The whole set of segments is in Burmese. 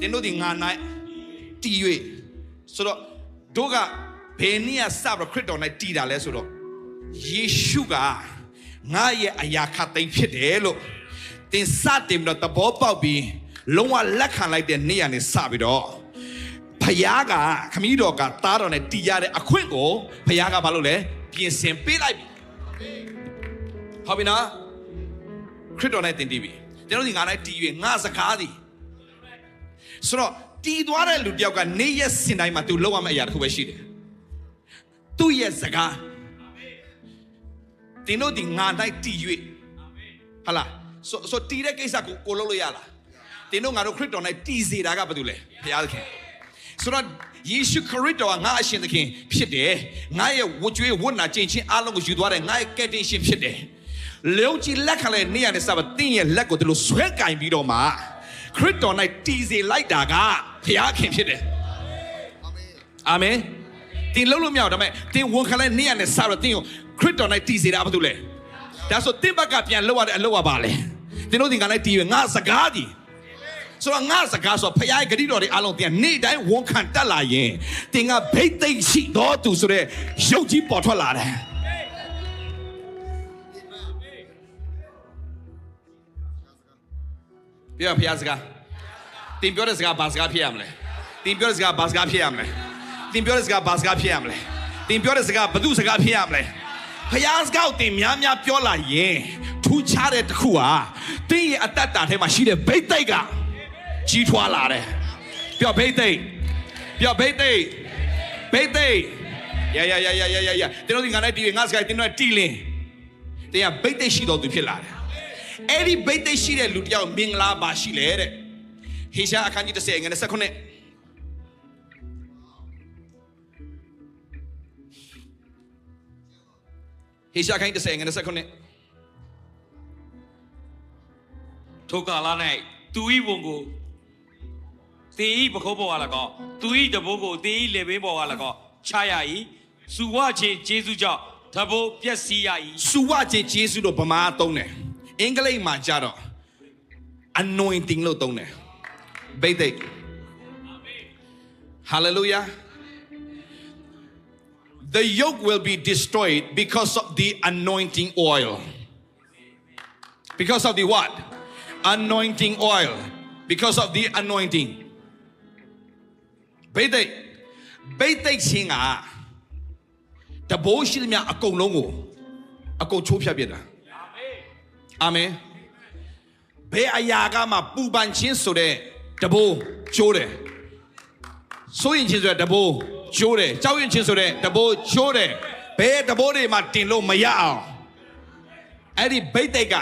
တင်းတို့ဒီငါနိုင်တီ၍ဆိုတော့တို့ကဘယ်နည်းစပြီးတော့ခရစ်တော်နဲ့တီတာလဲဆိုတော့ယေရှုကငါရဲ့အရာခတ်သိမ်းဖြစ်တယ်လို့တင်စတင်ပြီးတော့သဘောပေါက်ပြီးလုံးဝလက်ခံလိုက်တဲ့နေ့ကနေစပြီးတော့ဖယားကခမည်းတော်ကသားတော်နဲ့တီရတဲ့အခွင့်ကိုဖယားကဘာလုပ်လဲပြင်ဆင်ပေးလိုက်ပြီဟုတ်ပြီနော်ခရစ်တော်နဲ့တင်တည်ပြီကျွန်တော်ဒီငါနဲ့တီ၍ငါစကားသည် ဆိုတော့တီးသွားတဲ့လူတယောက်ကနေရက်စင်တိုင်းမှာသူလောက်ရမယ့်အရာတစ်ခုပဲရှိတယ်။သူ့ရဲ့စကားတင်းတို့ဒီငါတိုင်းတီး၍ဟာလားဆိုဆိုတီးတဲ့ကိစ္စကိုကိုလုပ်လို့ရလားတင်းတို့ငါတို့ခရစ်တော်နဲ့တီးစေတာကဘာတူလဲဘုရားသခင်ဆိုတော့ယေရှုခရစ်တော်ကငါအရှင်သခင်ဖြစ်တယ်ငါရဲ့ဝတ်ကြွေးဝတ်နာကျင့်ချင်းအားလုံးကိုယူသွားတယ်ငါရဲ့ကယ်တင်ရှင်ဖြစ်တယ်လုံကြည်လက်ခံလဲနေရတဲ့စပါတင်းရဲ့လက်ကိုသူတို့ဆွဲကင်ပြီးတော့မှ ခရစ်တော်၌တည်စေလိုက်တာကဘုရားခင်ဖြစ်တယ်အာမင်တင်လုံးလို့မရအောင်ဒါပေမဲ့တင်ဝန်ခံလဲနေရနဲ့စတော့တင်ကိုခရစ်တော်၌တည်စေတာဘာလို့လဲဒါဆိုတင်ဘက်ကပြန်လောက်ရတဲ့အလုပ်ကပါလေတင်တို့တင်ကလည်းတည်ရငါစကားကြီးဆိုတော့ငါစကားဆိုဘုရားရဲ့ဂရုတော်တွေအားလုံးတင်နေ့တိုင်းဝန်ခံတတ်လာရင်တင်ကဘိတ်သိမ့်ရှိတော်သူဆိုတဲ့ရုပ်ကြီးပေါ်ထွက်လာတယ် ပြောဘုရားစကားတင်ပြောတဲ့စကားဘာစကားဖြစ်ရမလဲတင်ပြောတဲ့စကားဘာစကားဖြစ်ရမလဲတင်ပြောတဲ့စကားဘာစကားဖြစ်ရမလဲတင်ပြောတဲ့စကားဘသူစကားဖြစ်ရမလဲဖျားစကားကိုတင်များများပြောလာရင်ထူးခြားတဲ့တစ်ခုဟာတင်းရဲ့အတ္တတာထဲမှာရှိတဲ့ဘိတ်သိက်ကကြီးထွားလာတယ်ပြောဘိတ်သိက်ပြောဘိတ်သိက်ဘိတ်သိက်ရရရရရရရတင်တို့ဒီငါနဲ့တီးငါစကားတင်တော့တီးလင်းတင်ကဘိတ်သိက်ရှိတော်သူဖြစ်လာတယ် အဲ့ဒီဘိတ်သိက်ရှိတဲ့လူတစ်ယောက်မင်္ဂလာပါရှိလေတဲ့ဟေရှာအခန်းကြီး30ငွေ29ဟေရှာအခန်းကြီး30ငွေ29ထိုကာလ၌သူဤဝန်ကိုတေဤပခုံးပေါ်က၎င်းသူဤတဘိုးကိုတေဤလေဘင်းပေါ်က၎င်းချရ၏စုဝချင်းဂျေစုကြောင့်တဘိုးပျက်စီးရ၏စူဝချင်းဂျေစုတို့ဗမာသုံးတယ် အင်္ဂလိပ်မှာကြတော့ anointing လို့သုံးတယ်ဘိတ်သိက် hallelujah the yoke will be destroyed because of the anointing oil because of the what anointing oil because of the anointing ဘိတ်သိက်ဘိတ်သိက်ချင်းကတဘိုးရှိသမျှအကုန်လုံးကိုအကုန်ချိုးဖျက်ပြစ်တာ အာမင်ဘယ်အရာကမှပူပန်ခြင်းဆိုတဲ့တဘိုးချိုးတယ်စိုးရင်ချင်းဆိုတဲ့တဘိုးချိုးတယ်ကြောက်ရင်ချင်းဆိုတဲ့တဘိုးချိုးတယ်ဘယ်တဘိုးတွေမှတင်လို့မရအောင်အဲ့ဒီဘိတ်သိက်က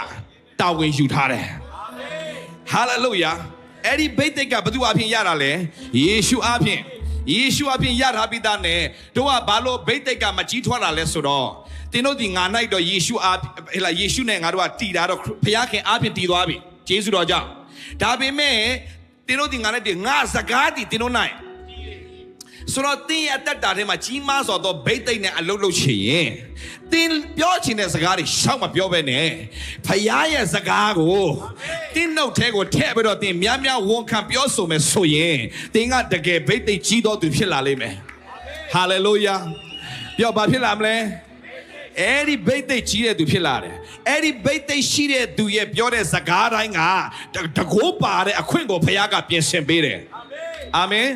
တာဝန်ယူထားတယ်ဟာလေလုယာအဲ့ဒီဘိတ်သိက်ကဘသူအဖြစ်ရတာလဲယေရှုအဖြစ် ယေရှုအဖြစ်ရထားပြီးသားနဲ့တို့ကဘာလို့ဘိတ်သိက်ကမကြီးထွားတာလဲဆိုတော့တင်းတို့ဒီငါနိုင်တော့ယေရှုအားဟဲ့လားယေရှုနဲ့ငါတို့ကတည်တာတော့ဘုရားခင်အားဖြင့်တည်သွားပြီယေရှုတော်ကြောင့်ဒါပေမဲ့တင်းတို့ဒီငါနဲ့တည်ငါစကားတည်တင်းတို့နိုင်ဆိုတော့တင်းရဲ့အသက်တာထဲမှာကြီးမားစွာသောဘိတ်သိက်နဲ့အလုတ်လုတ်ချင်ရင်တင်းပြောချင်တဲ့စကားတွေရှောက်မပြောဘဲနဲ့ဖရားရဲ့စကားကို တင်းနှုတ်ထဲကိုထည့်ပြီးတော့တင်းများများဝန်ခံပြောဆိုမယ်ဆိုရင်တင်းကတကယ်ဘိတ်သိက်ကြီးတော်သူဖြစ်လာလိမ့်မယ်ဟာလေလုယာပြောဘာဖြစ်လာမလဲအဲ့ဒီဘိတ်သိက်ကြီးတဲ့သူဖြစ်လာတယ်အဲ့ဒီဘိတ်သိက်ရှိတဲ့သူရဲ့ပြောတဲ့စကားတိုင်းကတတကိုးပါတဲ့အခွင့်ကိုဖရားကပြင်ဆင်ပေးတယ်အာမင်အာမင်